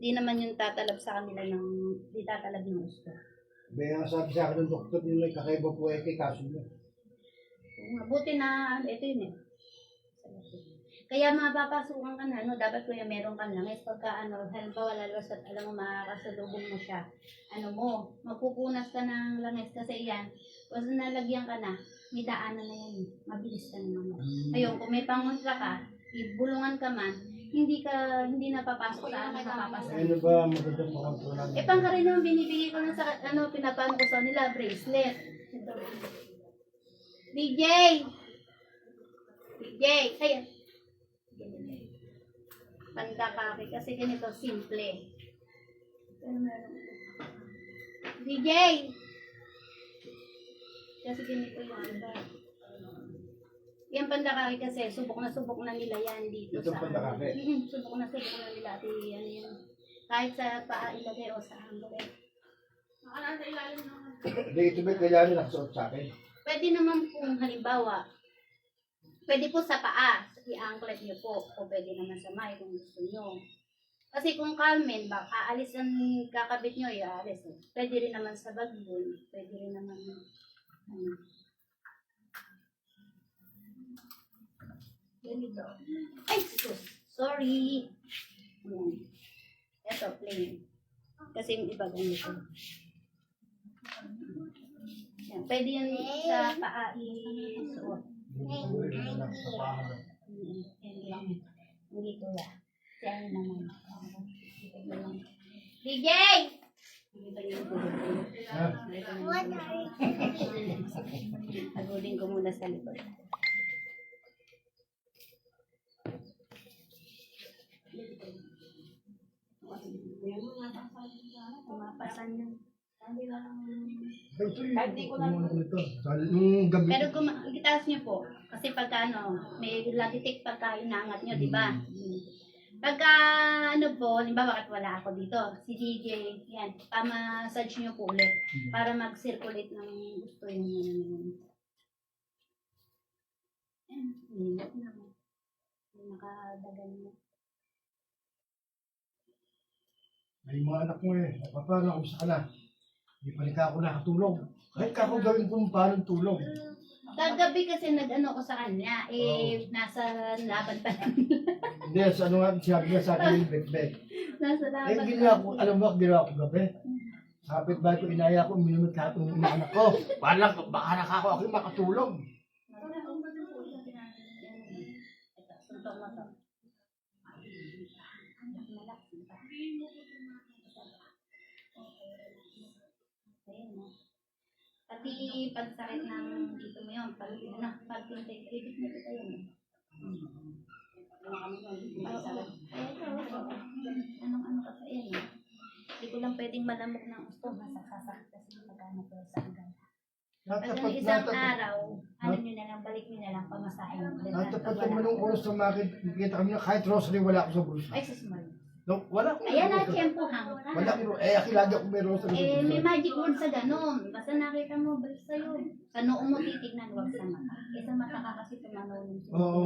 Hindi naman yung tatalab sa kanila ng, hindi tatalab ng gusto. May nga sabi sa akin ng doktor yung may kakaiba po ete kaso niya. Mabuti na, ito yun eh. Kaya mapapasukan ka na, no? dapat kuya meron ka lang. Is pagka ano, halimbawa lalabas at alam mo makakasalubong mo siya, ano mo, magpupunas ka ng langis kasi yan, once nalagyan ka na, may daanan na yan. eh. Mabilis ka na naman. Ayun, kung may pangontra ka, ibulungan ka man, hindi ka, hindi napapasok sa ano, napapasok. Ano ba magandang makontrolan? Eh, pang rin naman binibigay ko lang sa, ano, pinapano ko sa nila, bracelet. Ito. DJ! DJ! Ayan. Pandakaki. Kasi ganito, simple. DJ! Kasi ganito yung iba. Yan pandakaki kasi, subok na subok na nila yan dito Ito sa... pandakaki? Mm, subok na subok na nila. Ati, ano yun. Kahit sa paa ilagay o sa hanggaw. Hindi, ito ba kaya nila nakasuot sa akin? Pwede naman kung halimbawa, pwede po sa paa, sa i-anklet niyo po, o pwede naman sa may kung gusto niyo. Kasi kung Carmen, bak aalis ang kakabit niyo, iaalis. Eh. Pwede rin naman sa bagbon, pwede rin naman, ano. Ganito. Ay, sus, sorry. Ayan. Ito, plain. Kasi yung iba ganito. Yan. Pwede yan sa paa isuot. Hindi ko. Mm, lang. Hindi ko ya. Yan naman. DJ! Agulin ko muna sa likod. Pumapasan yan. Ito yung kumuha ko nito. Sa nung gabi. Pero kung itaas niyo po, kasi pagka ano, may latitik pagka inangat niyo, di ba? Pagka ano po, halimbawa bakit wala ako dito, si DJ, yan, pa-massage niyo po ulit para mag-circulate ng gusto yung ano. Yan, minute na. May nakadagan mo. May mga anak mo eh. Napapala ako sa kana. Hindi pa rin ka ako nakatulog. Kahit ka ako gawin kung paano tulog. Kagabi kasi nag-ano ko sa kanya, eh, nasa laban pa lang. Hindi, sa ano nga, sinabi niya sa akin yung beg-beg. nasa Eh, laban ginawa ko, alam mo, ginawa ko gabi. Sa kapitbahay ko, inaya ko, minumit ka itong mga anak ko. Bala, baka nakako ako yung makatulog. Ito, suntok mo to. Malaki pa. Ayun, no? Pati pagsakit ng dito mo yun, pag, ano, pag tinitake na kita yun. Anong ano kasi yun? Hindi ko lang pwedeng malamok ng gusto, masasasakit kasi magkano ko sa hanggang. Pag yung isang araw, ano nyo na lang, balik nyo na lang, pamasahin. Natapat naman ng ulo sa makin. Kita kami na kahit rosary, wala ako sa bulsa. Ay, sus, man. No, wala akong Ayan na, tiyempo hang. Wala akong Eh, aki lagi ako may rosary sa Eh, may magic word sa ganun. Basta nakita mo, balik sa'yo. Sa noo mo titignan, wag sa mata. Eh, sa mata ka kasi tumanaw yung Oo.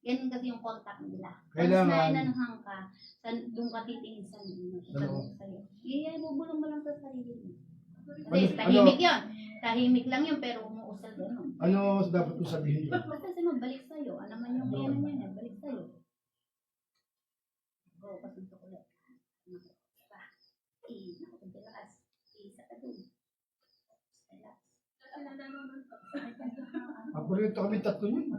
Ganun kasi yung contact nila. Kailangan- na inanuhang ka, sa, doon ka titingin sa noo. Sa Oo. sa'yo. Eh, bubulong mo lang sa sarili mo. Ano- Kasi tahimik yun. Tahimik lang yun, pero umuusal ganun. Ano dapat ko sabihin doon? Basta kasi magbalik sa'yo. Ano man yung kaya niya, eh. Oo, kasi ito ulit. Pa. Eh, naku, lakas. Eh, isa ka dun. Relax. Paborito kami tatlo yun.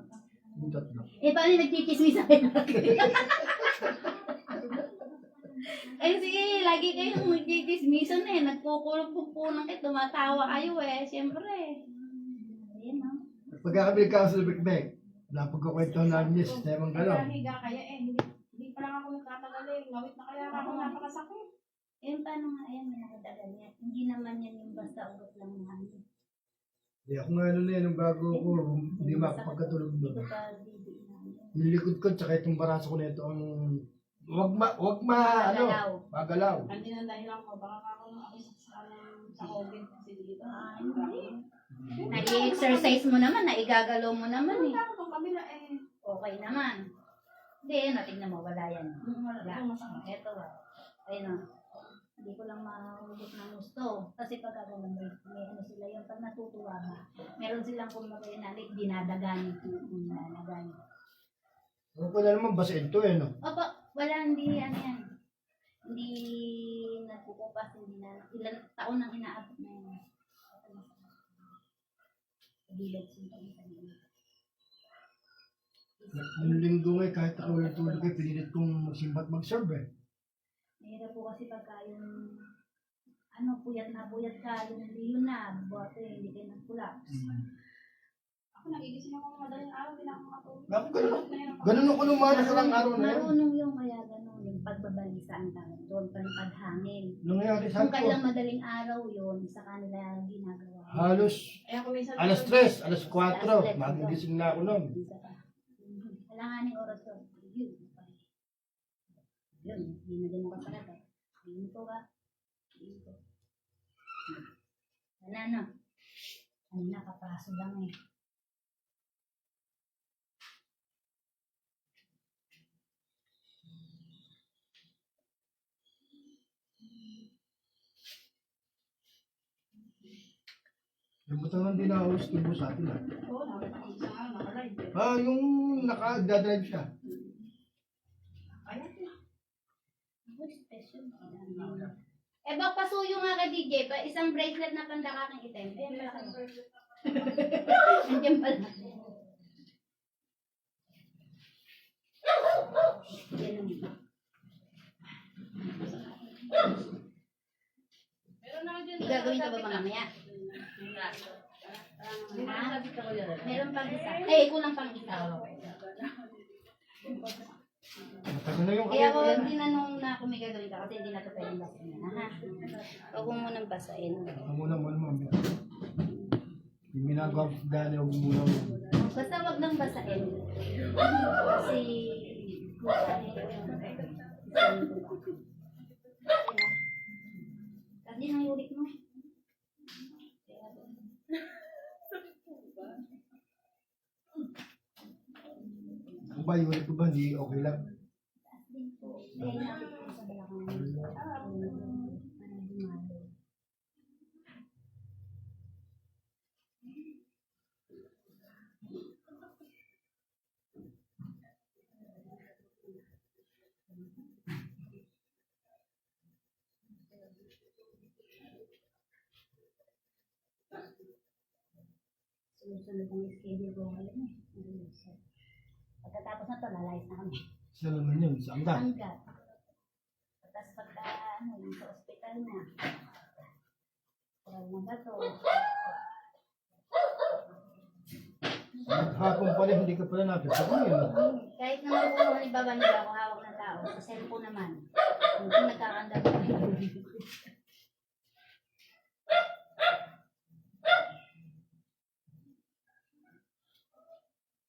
Yung tatlo. Eh, paano yung nagchichismis sa akin? eh, sige, lagi kayong magchichismisan eh. Nagkukulog-pupunan kayo, tumatawa kayo eh. Siyempre. Ayan, no? Pagkakabili ka sa Big napagkukwento namin yung sistemang gano'n. Higa kaya eh, hindi, hindi pa lang ako nagtatagaling. Ngawit na kaya ako napakasakit. Eh, paano nga, ayan, may nakadagal niya. Hindi naman ugot lang ng hangin. Hindi ako nga ano na yun, nung bago ko, hindi makapagkatulog doon. ko pa bibiin. Yung likod ko, tsaka itong baraso ko na ito, ang... Wag ma, wag ma, ano, Magalaw. magalaw. Hindi na dahilan ko, baka ako nakakisa sa sa COVID kasi dito. Ah, hindi. Nai-exercise mo naman, naigagalaw mo naman eh. Ano eh. Okay naman. Hindi, natignan mo, wala yan. Wala. Ito ah. Ayun o. Hindi ko lang mahulog ng gusto. Kasi pag ako may, may ano sila yung pag natutuwa ba, meron silang kumbaga yun nalit, dinadagan. Dinadagan. Ano ko na naman basahin to eh, no? Opo, wala, hindi ano yan. Hindi nagkukupas, hindi na, ilan taon nang inaabot na yun. Bilad siya sa. Yung linggo nga, kahit ako walang tulog eh, pinilit kong magsimbat mag-serve eh. Mahirap po kasi pagka yung ano, puyat na puyat ka, yung hindi yun na, eh, hindi kayo nagpula. Ako nagigising ako madaling araw, hindi na ako makatulog. Bakit ganun? Ganun ako nung mga nakarang araw na yun. Marunong yung kaya ganun, yung pagbabalisa ang tawag doon, pagpaghangin. Nangyari sa Kung kailang madaling araw yun, sa kanila ginagawa. halos Eh ako minsan. alas 3, alas 4, magigising na ako nun. Mhm. Kailanganin oras yun. Yun. Hindi na din ako talaga. Hindi ko ba? Hindi ko. Wala na. Ano na, kapaso lang eh. Yung butang ng dinaos, tubo sa atin ah. Oo, eh. Ah, yung naka-drive siya. Eh, bak pasuyo nga ka DJ, pa isang bracelet na pandakaking item. Ayan pala ka. Nandiyan pala. Gagawin ka ba mamaya? Meron pang isa. Eh, kulang pang isa. Matagal na yung Kaya ko kaya. tinanong na kung may gagawin ka kasi hindi na ito pwedeng basahin. Ha? Huwag mo munang basahin. Ako muna mo naman. Yung ginagawa ko dali, huwag muna mo. Basta wag nang basahin. Kasi ano basahin ko. Kasi nang ulit mo. Kung ba, yung ko ba, hindi okay lang. Ko. Sunod-sunod ang schedule ko ngayon eh. Pagkatapos na to, lalayas na kami. Isa naman yun, sa angga. Hanggat. Tapos pagka, ano, yung sa ospital na. Wala na ba to? Hapon pala, hindi ka pala napit. Ako yun. Kahit naman kung halimbawa ako hawak ng tao, sa cellphone naman. Kung nagkakanda ko.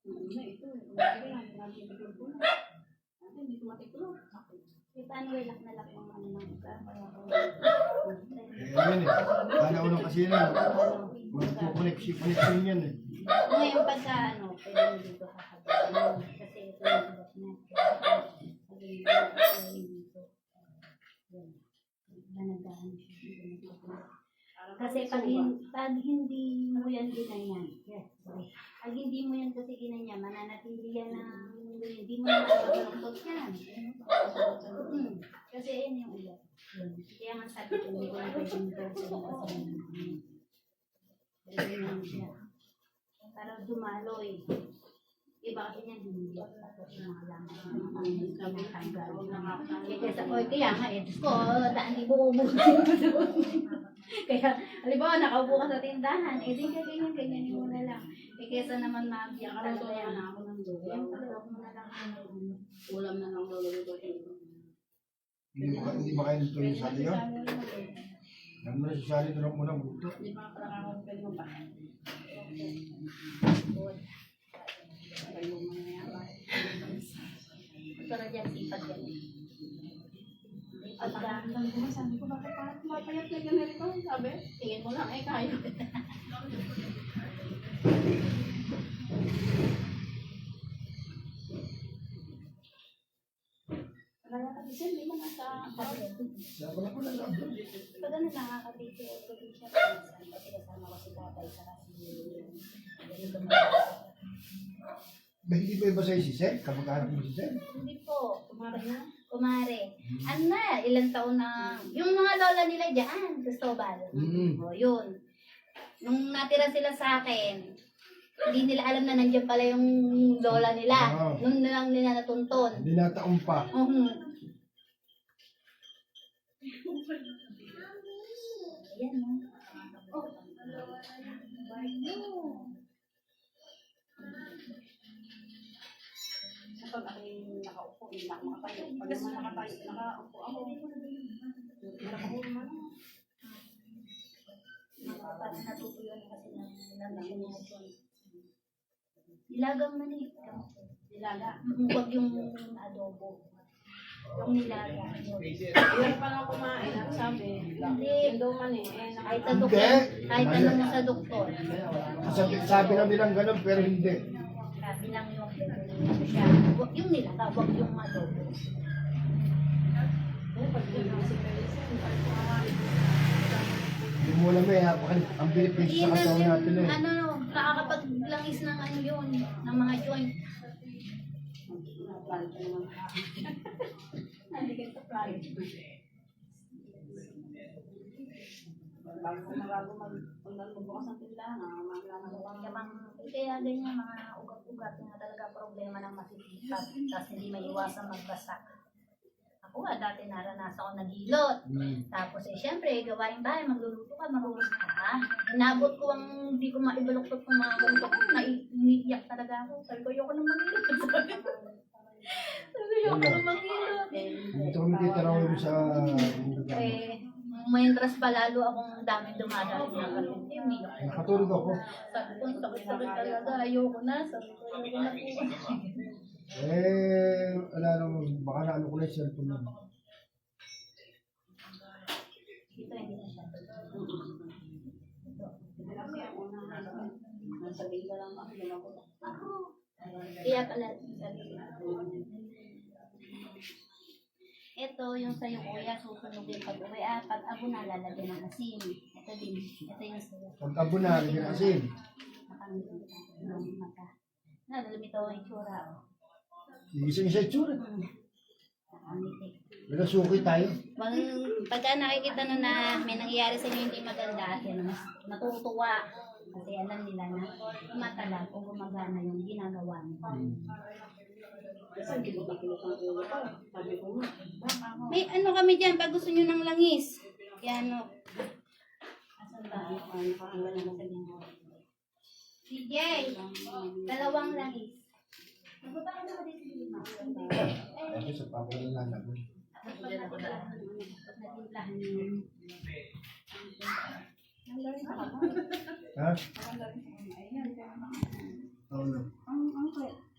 Una, ito. Umaga yan. Nakikipagod ko na. Ate, hindi ko matikulo. Eh, paano ilak na lak ng ano ng iba? Kaya ko. Eh, yun eh. Kala ko lang kasi yun. Magkukoneksyon yan eh. Ngayon pagka ano, pwede mo dito kakabit. Kasi ito yung. Ganagahan siya. Kasi pag, pag hindi mo yan ginanyan, yes, sorry. Pag hindi mo yan kasi ginanyan, mananatili yan na hindi mo na makakalungkot yan. Hmm. Kasi yan yung. Yun. Kaya nga sabi ko, hindi ko na pwedeng ito sa mga. Para dumaloy. Iba kasi niyan hindi. Kaya kesa ko, kaya nga eh. Diyos ko, daan mo doon. Kaya, halimbawa, nakaupo ka sa tindahan, eh di ka ganyan, ganyan mo na lang. Eh kesa naman mabiyak ka na kaya na ako ng doon. Mo na lang. Ulam na lang luluto. Hindi ba, hindi ba kayo yung sali yun? Yan mo na sa sali na lang muna buto. Hindi pa pala ako pwede mo pa. Ayun mo na yan. Pero dyan, sipag yan. At Pagka, lang ko, sabi ko, bakit parang mapayat na ganito? Sabi, tingin mo lang, eh, kaya. Kaya ka, Minsan, di mo nasa. Pag ano nakaka-video ko din siya. Kasi kasama ko si tatay sa kasi Ba, hindi ba iba sa'yo si Sel? Kamag-anak mo si Sel? Hindi po. kumara na. Kumare. Ano na, ilang taon na, yung mga lola nila dyan, Cristobal. Mm. O, yun. Nung natira sila sa akin, hindi nila alam na nandiyan pala yung lola nila. Ah. Nung na lang nila natuntun. Hindi nataon pa. Mhm. Ayan, no? Oh. Hindi na ako makatayo. Pag naman nakatayo, nakaupo ako. Nakaupo ako. Parang natutuyo na kasi ng nilagang mo Nilagang manik. Nilaga. Huwag yung adobo. Yung nilaga. yun. Ilan pa lang kumain, ang sabi, Hindi. yung daw man eh, Kahit nakita sa doktor, kahit tanong mo sa doktor. Sabi, sabi na nilang ganun, pero hindi. Sabi lang yung ano siya. Yung nilaga, huwag yung adobo. Pag si Felix, Hindi mo alam eh, napakali- ang Pilipinas Hindi sa na, katawan natin eh. ano, nakakapaglangis ng ano yun, ng mga joint. Hindi ka sa. Bago magago mag kung magbukas ng tindahan, ah, maglaman ko Kaya, mga- kaya ganyan mga ugat-ugat na talaga problema ng masisipat. Tapos hindi may iwasan magbasa. Ako nga, dati naranasan ko nagilot. Mm. Tapos eh, syempre, gawain bahay, magluluto ka, marunong ka. ha? Inabot ko ang hindi ko maibaluktot ng mga buntok ko. Naiiyak talaga ako. Sabi ko, ayoko nang magilot. Sabi ko, ayoko nang magilot. Dito kami titiraw sa... Eh, Mientras pa lalo akong daming dumadating ng pasyente, umiyak. Nakatulog ako. Sabi ko, sakit-sakit talaga, ayoko na. Sabi ko, ayoko na po. Eh, wala nang, baka na ano ko na yung cellphone mo. Dito hindi na siya. Nasabihin ko lang ako. Kaya pala, sabi ko. Ito, yung sa'yo kuya, susunugin pag uwi. Ah, pag abo na, lalagyan ng asin. Ito din. Ito yung sa'yo. Pag abo na, lagyan ng asin. Nakangiti. Yung mata. Nalalumito ang itsura. Igising sa itsura. Pero suki tayo. Pag, pagka nakikita no na may nangyayari sa inyo hindi maganda, yan, mas matutuwa. Kasi alam nila na tumatalag o gumagana yung ginagawa nila. Kasi May ano kami dyan, pag gusto nyo ng langis. Ano. Ano ano na ko. CJ, dalawang langis. Na dito sa ko. Pag natimplahan nyo. Ang. Ha? Ang